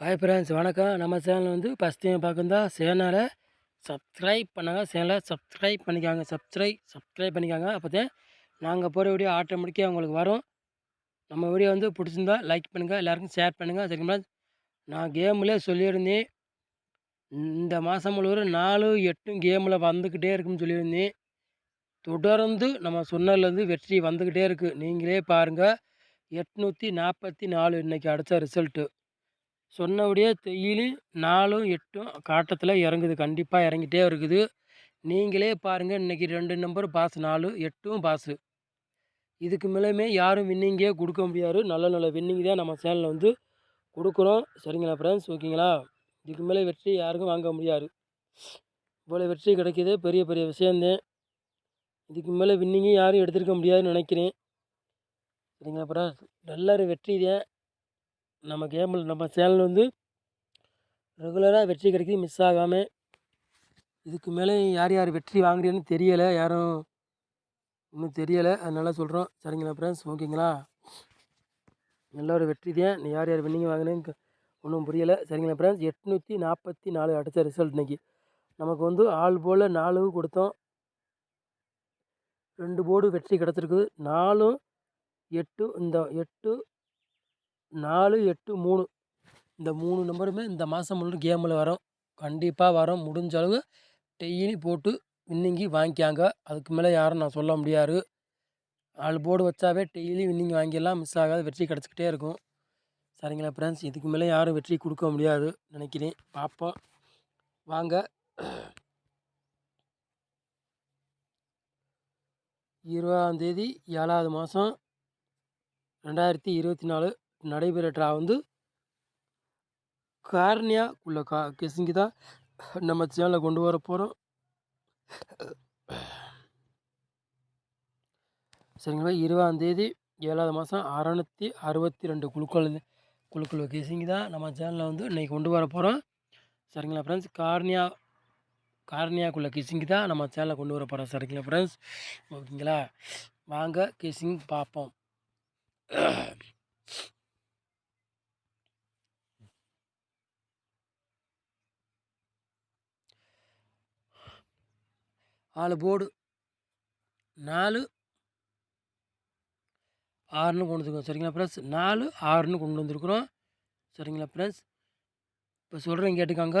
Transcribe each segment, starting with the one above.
Hi friends வணக்கம். நம்ம channel வந்து ஃபஸ்ட் டைம் பார்க்குறதா சேனலை சப்ஸ்கிரைப் பண்ணாங்க. சேனலை சப்ஸ்கிரைப் பண்ணிக்காங்க. சப்ஸ்கிரைப் சப்ஸ்கிரைப் பண்ணிக்காங்க. அப்போ தான் நாங்கள் போகிற வீடியோ ஆட்டோமேட்டிக்காக உங்களுக்கு வரும். நம்ம வீடியோ வந்து பிடிச்சிருந்தா லைக் பண்ணுங்கள் எல்லாருக்கும் ஷேர் பண்ணுங்கள் சரிங்களா நான் கேம்லேயே சொல்லியிருந்தேன். இந்த மாதம் முழுவதும் நாலு எட்டும் கேமில் வந்துக்கிட்டே இருக்குன்னு சொல்லியிருந்தேன். தொடர்ந்து நம்ம சொன்னதுலேருந்து வெற்றி வந்துக்கிட்டே இருக்குது நீங்களே பாருங்கள் எட்நூற்றி நாற்பத்தி நாலு இன்றைக்கி அடித்த ரிசல்ட்டு சொன்னபடியே டெய்லி நாலும் எட்டும் காட்டத்தில் இறங்குது. கண்டிப்பாக இறங்கிட்டே இருக்குது. நீங்களே பாருங்கள் இன்றைக்கி ரெண்டு நம்பர் பாஸ் நாலு எட்டும் பாஸு இதுக்கு மேலேயுமே யாரும் வின்னிங்கே கொடுக்க முடியாது. நல்ல நல்ல வின்னிங் தான் நம்ம சேனலில் வந்து கொடுக்குறோம். சரிங்களா ஃப்ரெண்ட்ஸ் ஓகேங்களா இதுக்கு மேலே வெற்றி யாருக்கும் வாங்க முடியாது. இவ்வளோ வெற்றி கிடைக்கிது. பெரிய பெரிய விஷயந்தேன் இதுக்கு மேலே வின்னிங்கும் யாரும் எடுத்திருக்க முடியாதுன்னு நினைக்கிறேன். சரிங்களா ஃப்ரெண்ட்ஸ் நல்ல ஒரு வெற்றி தான் நம்ம கேமில் நம்ம சேனல் வந்து ரெகுலராக வெற்றி கிடைக்கிது மிஸ் ஆகாமல் இதுக்கு மேலே யார் யார் வெற்றி வாங்குறீங்கன்னு தெரியலை யாரும் இன்னும் தெரியலை. அதனால் சொல்கிறோம் சரிங்களா ஃப்ரெண்ட்ஸ் ஓகேங்களா? நல்ல ஒரு வெற்றி தான். நீ யார் யார் வின்னிங் வாங்கினேன்னு ஒன்றும் புரியலை. சரிங்களா ஃப்ரெண்ட்ஸ் எட்நூற்றி நாற்பத்தி நாலு அடித்த ரிசல்ட் இன்றைக்கி நமக்கு வந்து ஆள் போல் நாலு கொடுத்தோம். ரெண்டு போர்டு வெற்றி கிடச்சிருக்குது நாலும் எட்டு இந்த எட்டு நாலு எட்டு மூணு. இந்த மூணு நம்பருமே இந்த மாதம் முழு கேமில் வரும். கண்டிப்பாக வரும். முடிஞ்ச அளவு டெய்லி போட்டு வின்னிங்கி வாங்கிக்காங்க. அதுக்கு மேலே யாரும் நான் சொல்ல முடியாது. நாலு போர்டு வச்சாவே டெய்லி வின்னிங் வாங்கிடலாம். மிஸ் ஆகாத வெற்றி கிடச்சிக்கிட்டே இருக்கும். சரிங்களா ஃப்ரெண்ட்ஸ் இதுக்கு மேலே யாரும் வெற்றி கொடுக்க முடியாது நினைக்கிறேன். பார்ப்போம் வாங்க. இருபதாந்தேதி ஏழாவது மாதம் ரெண்டாயிரத்தி இருபத்தி நாலு. நடைபெற ட்ரா வந்து கார்னியா உள்ள கா கெசிங்கி தான் நம்ம சேனலில் கொண்டு வர போகிறோம் சரிங்களா? இருபதாந்தேதி ஏழாவது மாதம் அறநூற்றி அறுபத்தி ரெண்டு குழுக்கள் குழுக்கள் கிசிங்கி தான் நம்ம சேனலில் வந்து இன்றைக்கி கொண்டு வர போகிறோம் சரிங்களா ஃப்ரெண்ட்ஸ் கார்னியா கார்னியாக்குள்ள கிசிங்கி தான் நம்ம சேனலில் கொண்டு வர போகிறோம் சரிங்களா ஃப்ரெண்ட்ஸ் ஓகேங்களா? வாங்க கிசிங் பார்ப்போம். ஆளு போர்டு நாலு. ஆறுன்னு கொண்டு வந்துருக்கோம். சரிங்களா ஃப்ரெண்ட்ஸ் நாலு ஆறுன்னு கொண்டு வந்திருக்குறோம். சரிங்களா ஃப்ரெண்ட்ஸ் இப்போ சொல்கிறேன் கேட்டுக்காங்க.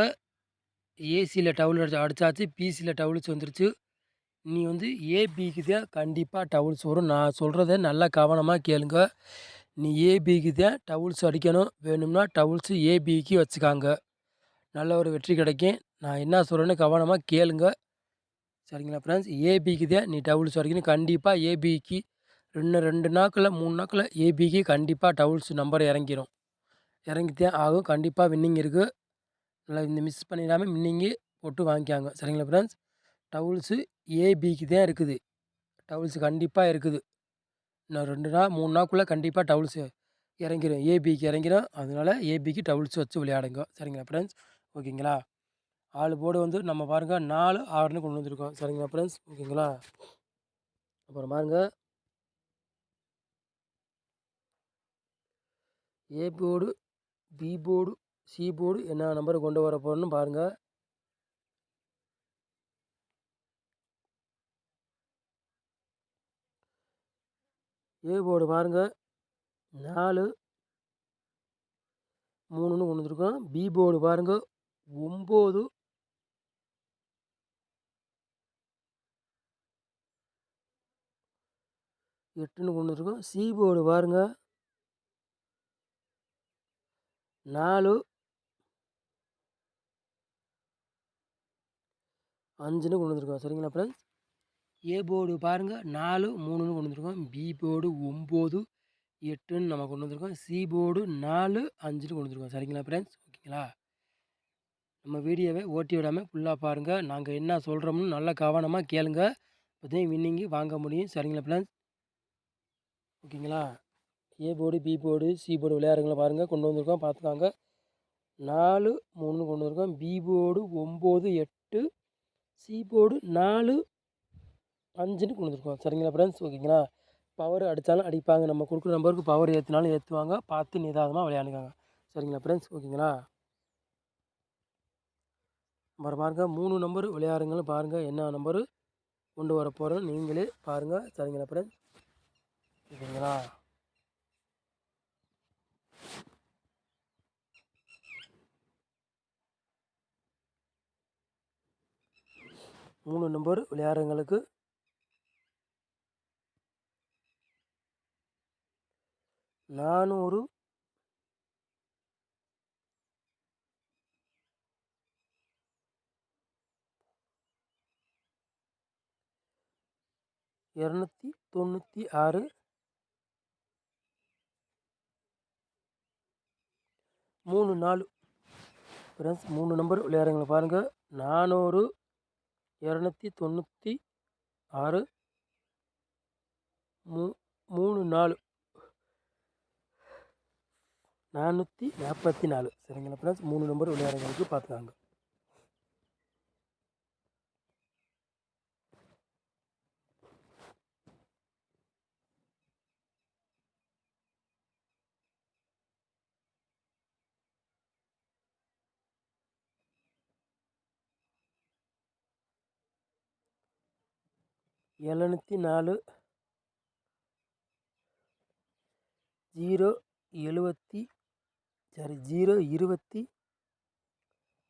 ஏசியில் டவுல் அடிச்சு அடித்தாச்சு பிசியில் டவுல்ஸ் வந்துருச்சு. நீ வந்து ஏபிக்கு தான் கண்டிப்பாக டவுல்ஸ் வரும். நான் சொல்கிறத நல்லா கவனமாக கேளுங்க. நீ ஏபிக்கு தான் டவுல்ஸ் அடிக்கணும். வேணும்னா டவுல்ஸு ஏபிக்கு வச்சுக்காங்க. நல்ல ஒரு வெற்றி கிடைக்கும். நான் என்ன சொல்கிறேன்னு கவனமாக கேளுங்க. சரிங்களா ஃப்ரெண்ட்ஸ் ஏபிக்கு தான் நீ டவுல்ஸ் வரைக்கும் கண்டிப்பாக ஏபிக்கு ரெண்டு ரெண்டு நாட்களில் மூணு நாட்களில் ஏபிக்கு கண்டிப்பாக டவுல்ஸ் நம்பர் இறங்கிடும் இறங்கித்தான் ஆகும். கண்டிப்பாக வின்னிங் இருக்குது நல்லா இந்த மிஸ் பண்ணிடாமல் வின்னிங்கு போட்டு வாங்கிக்காங்க. சரிங்களா ஃப்ரெண்ட்ஸ் டவுல்ஸு ஏபிக்கு தான் இருக்குது. டவுல்ஸு கண்டிப்பாக இருக்குது. இன்னும் ரெண்டு நாள் மூணு நாளுக்குள்ளே கண்டிப்பாக டவுல்ஸு இறங்கிடும் ஏபிக்கு இறங்கிடும் அதனால் ஏபிக்கு டவுல்ஸ் வச்சு விளையாடுங்க. சரிங்களா ஃப்ரெண்ட்ஸ் ஓகேங்களா ஆள் போர்டு வந்து நம்ம பாருங்கள் நாலு ஆறுன்னு கொண்டு வந்திருக்கோம். சரிங்களா ஃப்ரெண்ட்ஸ் ஓகேங்களா? அப்புறம் பாருங்கள் A board B board C board என்ன நம்பர் கொண்டு வர போகிறோன்னு பாருங்கள் ஏ போர்டு பாருங்கள் நாலு மூணுன்னு கொண்டு வந்துருக்கோம். பி போர்டு பாருங்கள் ஒம்பது எட்டுன்னு கொண்டு வந்திருக்கோம் சி போர்டு பாருங்கள் நாலு. அஞ்சுன்னு கொண்டு வந்திருக்கோம். சரிங்களா ஃப்ரெண்ட்ஸ் ஏ போர்டு பாருங்கள் நாலு மூணுன்னு கொண்டு வந்திருக்கோம். பி போர்டு ஒம்பது எட்டுன்னு நம்ம கொண்டு வந்திருக்கோம். சி போர்டு நாலு அஞ்சுன்னு கொண்டு வந்திருக்கோம். சரிங்களா ஃப்ரெண்ட்ஸ் ஓகேங்களா? நம்ம வீடியோவை ஓட்டி விடாமல் ஃபுல்லாக பாருங்கள் நாங்கள் என்ன சொல்கிறோம்னு நல்லா கவனமாக கேளுங்க. அப்போதான் வின்னிங்கு வாங்க முடியும். சரிங்களா ஃப்ரெண்ட்ஸ் ஓகேங்களா? A board B board C board விளையாடுறவங்கள பாருங்கள் கொண்டு வந்திருக்கோம் பார்த்துக்காங்க. நாலு மூணு கொண்டு வந்திருக்கோம். பி போர்டு ஒம்பது எட்டு சி போர்டு நாலு அஞ்சுன்னு கொண்டு வந்திருக்கோம். சரிங்களா ஃப்ரெண்ட்ஸ் ஓகேங்களா? பவர் அடித்தாலும் அடிப்பாங்க. நம்ம கொடுக்குற நம்பருக்கு பவர் ஏற்றினாலும் ஏற்றுவாங்க பார்த்து நிதானமாக விளையாடுங்க சரிங்களா ஃப்ரெண்ட்ஸ் ஓகேங்களா? அப்புறம் பாருங்கள் மூணு நம்பர் விளையாடுங்கன்னு பாருங்கள் என்ன நம்பரு கொண்டு வர போகிறோம் நீங்களே பாருங்கள் சரிங்களா ஃப்ரெண்ட்ஸ் சரிங்களா மூணு நம்பர் விளையாடுறவங்களுக்கு நானூறு இரநூத்தி தொண்ணூற்றி ஆறு மூணு நாலு. ஃப்ரெண்ட்ஸ் மூணு நம்பர் விளையாடுறவங்களை பாருங்கள் நானூறு இரநூத்தி தொண்ணூற்றி ஆறு. மூ மூணு நாலு. நானூற்றி நாற்பத்தி நாலு. சரிங்களா ஃப்ரெண்ட்ஸ் மூணு நம்பர் விளையாடுறவங்களுக்கு பார்த்துக்காங்க. எழுநூற்றி நாலு ஜீரோ எழுபத்தி சாரி ஜீரோ இருபத்தி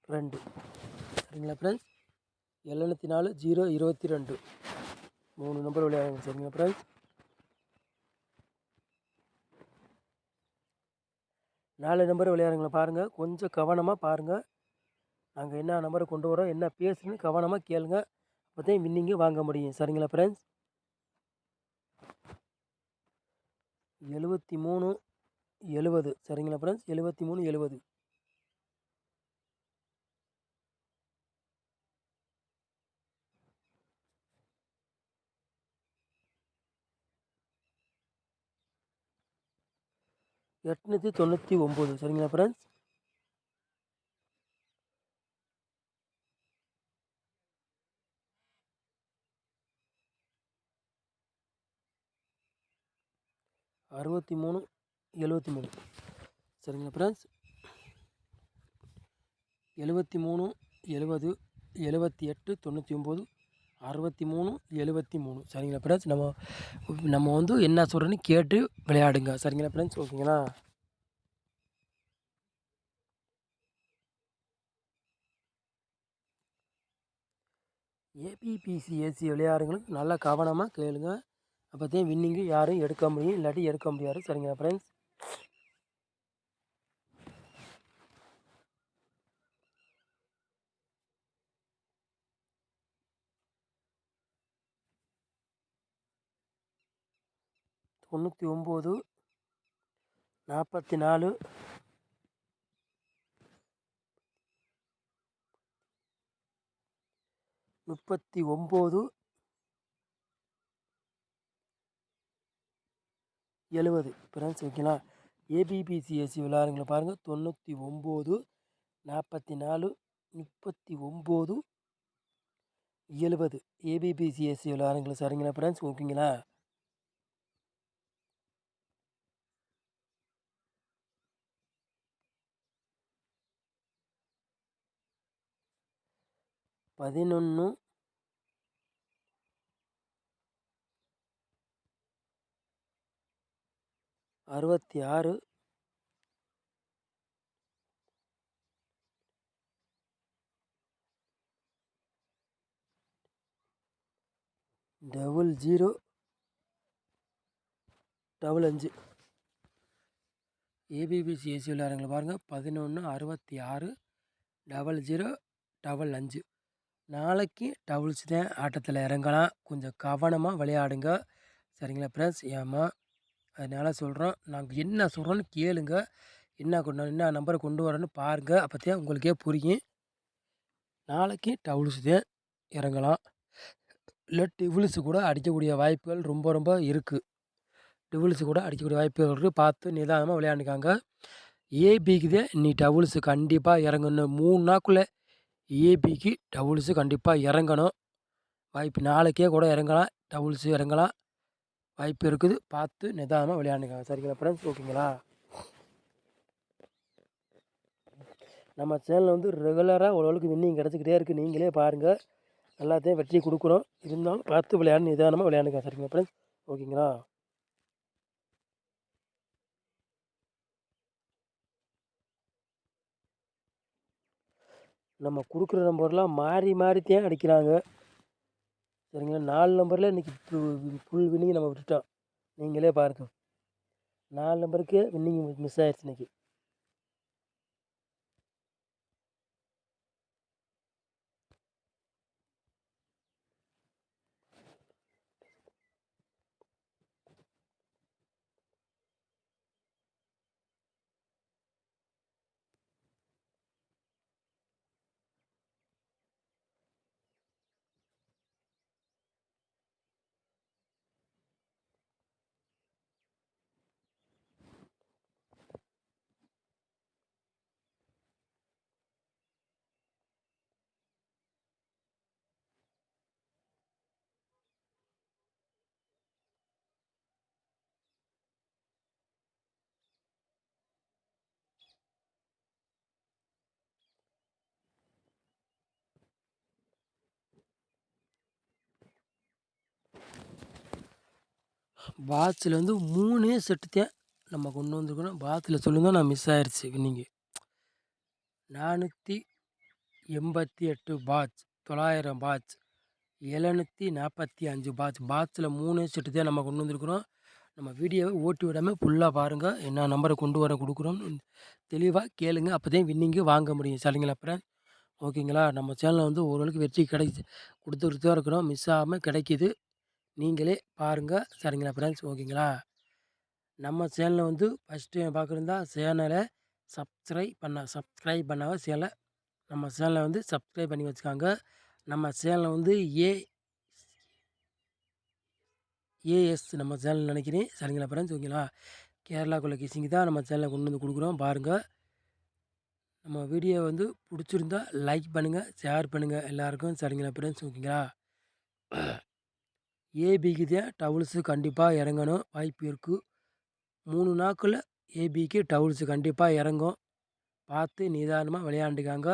ரெண்டு. சரிங்களா ஃப்ரெண்ட்ஸ் எழுநூற்றி நாலு ஜீரோ இருபத்தி ரெண்டு. மூணு நம்பர் விளையாடுங்க சரிங்களா ஃப்ரெண்ட்ஸ் நாலு நம்பர் விளையாடுங்களா பாருங்கள் கொஞ்சம் கவனமாக பாருங்கள் நாங்கள் என்ன நம்பரை கொண்டு வரோம் என்ன பேசுன்னு கவனமாக கேளுங்கள் அப்போ தான் வின்னிங்கு வாங்க முடியும். சரிங்களா ஃப்ரெண்ட்ஸ் எழுபத்தி மூணு எழுபது சரிங்களா ஃப்ரெண்ட்ஸ் எழுபத்தி மூணு எழுபது எட்நூற்றி தொண்ணூற்றி ஒம்பது. சரிங்களா ஃப்ரெண்ட்ஸ் அறுபத்தி மூணு எழுபத்தி மூணு சரிங்களா ஃப்ரெண்ட்ஸ் எழுபத்தி மூணு எழுபது எழுபத்தி எட்டு தொண்ணூற்றி ஒம்பது அறுபத்தி மூணு எழுபத்தி மூணு சரிங்களா ஃப்ரெண்ட்ஸ் நம்ம நம்ம வந்து என்ன சொல்கிறேன்னு கேட்டு விளையாடுங்க. சரிங்களா ஃப்ரெண்ட்ஸ் ஓகேங்களா ஏபிபிசி ஏசி விளையாடுங்களுக்கு நல்லா கவனமாக கேளுங்கள் அப்போ தான் வின்னிங்கு யாரும் எடுக்க முடியும் இல்லாட்டி எடுக்க முடியாது. சரிங்களா ஃப்ரெண்ட்ஸ் தொண்ணூற்றி ஒம்பது நாற்பத்தி நாலு முப்பத்தி ஒம்பது எழுபது ஃப்ரெண்ட்ஸ் ஓகேங்களா ஏபிபிசிஎஸ்சி விளாடுங்களை பாருங்கள் தொண்ணூற்றி ஒம்பது நாற்பத்தி நாலு முப்பத்தி ஒம்பது எழுபது ஏபிபிசிஎஸ்சி விளாடுங்களை சரிங்களா ஃப்ரெண்ட்ஸ் ஓகேங்களா? பதினொன்று அறுபத்தி ஆறு டபுள் ஜீரோ. டபுள் அஞ்சு. ஏபிபிசி ஏசி விளையாடுங்களை பாருங்கள் பதினொன்று அறுபத்தி ஆறு டபுள் ஜீரோ டபுள் அஞ்சு. நாளைக்கு டபுள்ஸ் தான் ஆட்டத்தில் இறங்கலாம். கொஞ்சம் கவனமாக விளையாடுங்க. சரிங்களா ஃப்ரெண்ட்ஸ் ஏமா அதனால் சொல்கிறோம் நாங்கள் என்ன சொல்கிறோன்னு கேளுங்க. என்ன கொண்டு என்ன நம்பரை கொண்டு வரேன்னு பாருங்கள் அப்போ தான் உங்களுக்கே புரியும். நாளைக்கு டபுள்ஸ் தான் இறங்கலாம். இல்லை டிவில்ஸு கூட அடிக்கக்கூடிய வாய்ப்புகள் ரொம்ப ரொம்ப இருக்குது டிவில்ஸு கூட அடிக்கக்கூடிய வாய்ப்புகள் இருக்குது பார்த்து நிதானமாக விளையாண்டுக்காங்க. ஏபிக்கு தான் நீ டவுல்ஸு கண்டிப்பாக இறங்கணும். மூணு நாக்குள்ளே ஏபிக்கு டவுல்ஸு கண்டிப்பாக இறங்கணும். வாய்ப்பு நாளைக்கே கூட இறங்கலாம். டவுல்ஸு இறங்கலாம். வாய்ப்பு இருக்குது. பார்த்து நிதானமாக விளையாண்டுங்க சரிங்களா ஃப்ரெண்ட்ஸ் ஓகேங்களா? நம்ம சேனலில் வந்து ரெகுலராக ஓரளவுக்கு வின்னிங் கிடச்சிக்கிட்டே இருக்குது நீங்களே பாருங்கள் எல்லாத்தையும் வெற்றி கொடுக்குறோம் இருந்தாலும் பார்த்து விளையாடு நிதானமாக விளையாடுங்க. சரிங்களா ஃப்ரெண்ட்ஸ் ஓகேங்களா? நம்ம கொடுக்குற நம்பர்லாம் மாறி மாறி அடிக்கிறாங்க. சரிங்களா? நாலு நம்பரில் இன்றைக்கி ஃபுல் வின்னிங் நம்ம விட்டுட்டோம். நீங்களே பாருங்கள் நாலு நம்பருக்கே வின்னிங் மிஸ் ஆகிடுச்சு இன்றைக்கி பாக்ஸில் வந்து மூணே செட்டு தான் நம்ம கொண்டு வந்துருக்கணும். பாத்தில் சொல்லுங்க நான் மிஸ் ஆயிடுச்சு இன்னைக்கு. நானூற்றி எண்பத்தி எட்டு பாட்ச் தொள்ளாயிரம் பாட்ச் எழுநூற்றி நாற்பத்தி அஞ்சு பாட்ச் பாட்சில் மூணு செட்டு தான் நம்ம கொண்டு வந்திருக்கிறோம். நம்ம வீடியோவை ஓட்டி விடாமல் ஃபுல்லாக பாருங்கள் என்ன நம்பரை கொண்டு வர கொடுக்குறோம். தெளிவாக கேளுங்க அப்போ தான் வின்னிங்கு வாங்க முடியும். சரிங்களா அப்புறம் ஓகேங்களா நம்ம சேனலில் வந்து ஓரளவுக்கு வெற்றி கிடைச்சி கொடுத்துக்கிட்டு தான் இருக்கிறோம். மிஸ் ஆகாமல் கிடைக்கிது. நீங்களே பாருங்கள் சரிங்களா ஃப்ரெண்ட்ஸ்? ஓகேங்களா? நம்ம சேனலில் வந்து ஃபஸ்ட்டு டைம் பார்க்குறதா சேனலை சப்ஸ்கிரைப் பண்ண சப்ஸ்கிரைப் பண்ணாத சேனலை நம்ம சேனலை வந்து சப்ஸ்கிரைப் பண்ணி வச்சுக்காங்க. நம்ம சேனலை வந்து ஏ ஏஎஸ் நம்ம சேனல் நினைக்கிறேன். சரிங்களா ஃப்ரெண்ட்ஸ்? ஓகேங்களா? கேரளாக்குள்ள கிசிங்க தான் நம்ம சேனலை கொண்டு வந்து கொடுக்குறோம். பாருங்கள் நம்ம வீடியோ வந்து பிடிச்சிருந்தா லைக் பண்ணுங்கள் ஷேர் பண்ணுங்கள் எல்லாருக்கும். சரிங்களா ஃப்ரெண்ட்ஸ்? ஓகேங்களா? ஏபிக்கு தான் டவுல்ஸு கண்டிப்பாக இறங்கணும். வாய்ப்பு இருக்குது மூணு நாட்களில் ஏபிக்கு டவுல்ஸு கண்டிப்பாக இறங்கும். பார்த்து நிதானமாக விளையாண்டுக்காங்க.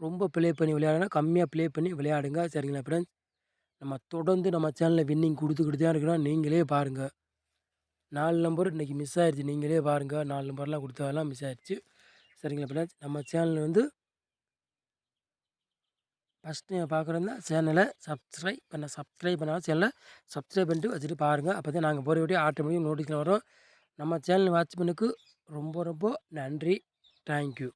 ரொம்ப ப்ளே பண்ணி விளையாடுனா கம்மியாக ப்ளே பண்ணி விளையாடுங்க. சரிங்களா ஃப்ரெண்ட்ஸ் நம்ம தொடர்ந்து நம்ம சேனலில் வின்னிங் கொடுத்துக்கிட்டு தான் இருக்கிறோம். நீங்களே பாருங்கள் நாலு நம்பர் இன்றைக்கி மிஸ் ஆயிடுச்சு நீங்களே பாருங்கள் நாலு நம்பர்லாம் கொடுத்ததெல்லாம் மிஸ் ஆகிடுச்சி சரிங்களா ஃப்ரெண்ட்ஸ் நம்ம சேனல் வந்து ஃபஸ்ட் நீங்கள் பார்க்குறதா சேனலை சப்ஸ்கிரைப் பண்ண சப்ஸ்கிரைப் பண்ணால் சேனலை சப்ஸ்கிரைப் பண்ணிட்டு வச்சுட்டு பாருங்கள் அப்போ தான் நாங்கள் போகிற வீடியோ ஆட்டோமேட்டிக் நோட்டிஃபிகேஷன் வரும். நம்ம சேனல் வாட்ச் பண்ணுக்கு ரொம்ப ரொம்ப நன்றி. தேங்க்யூ